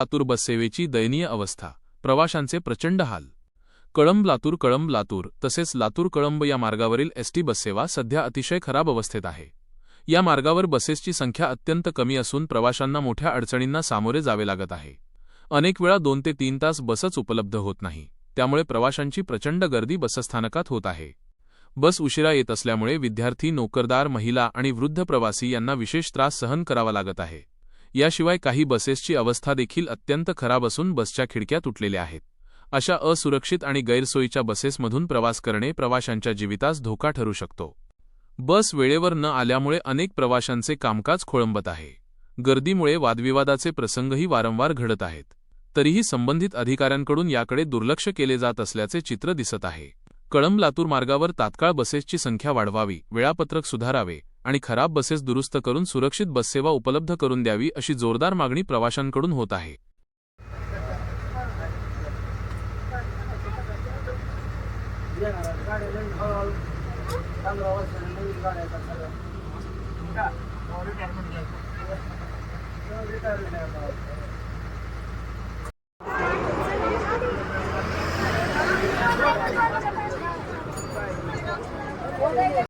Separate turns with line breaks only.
लातूर बससेवेची दयनीय अवस्था. प्रवाशांचे प्रचंड हाल. कळंब लातूर कळंब लातूर तसेच लातूर कळंब या मार्गावरील एसटी बससेवा सध्या अतिशय खराब अवस्थेत आहे. या मार्गावर बसेसची संख्या अत्यंत कमी असून प्रवाशांना मोठ्या अडचणींना सामोरे जावे लागत आहे. अनेक वेळा दोन ते तीन तास बसच उपलब्ध होत नाही. त्यामुळे प्रवाशांची प्रचंड गर्दी बसस्थानकात होत आहे. बस उशिरा येत असल्यामुळे विद्यार्थी नोकरदार महिला आणि वृद्ध प्रवासी यांना विशेष त्रास सहन करावा लागत आहे. याशिवाय काही बसेसची अवस्था देखील अत्यंत खराब असून बसच्या खिडक्या तुटलेल्या आहेत. अशा असुरक्षित आणि गैरसोयीच्या बसेसमधून प्रवास करणे प्रवाशांच्या जीवितास धोका ठरू शकतो. बस वेळेवर न आल्यामुळे अनेक प्रवाशांचे कामकाज खोळंबत आहे. गर्दीमुळे वादविवादाचे प्रसंगही वारंवार घडत आहेत. तरीही संबंधित अधिकाऱ्यांकडून याकडे दुर्लक्ष केले जात असल्याचे चित्र दिसत आहे. कळंब लातूर मार्गावर तात्काळ बसेसची संख्या वाढवावी वेळापत्रक सुधारावे आणि खराब बसेस दुरुस्त करून सुरक्षित बससेवा उपलब्ध करून द्यावी अशी जोरदार मागणी प्रवाशांकडून होत आहे.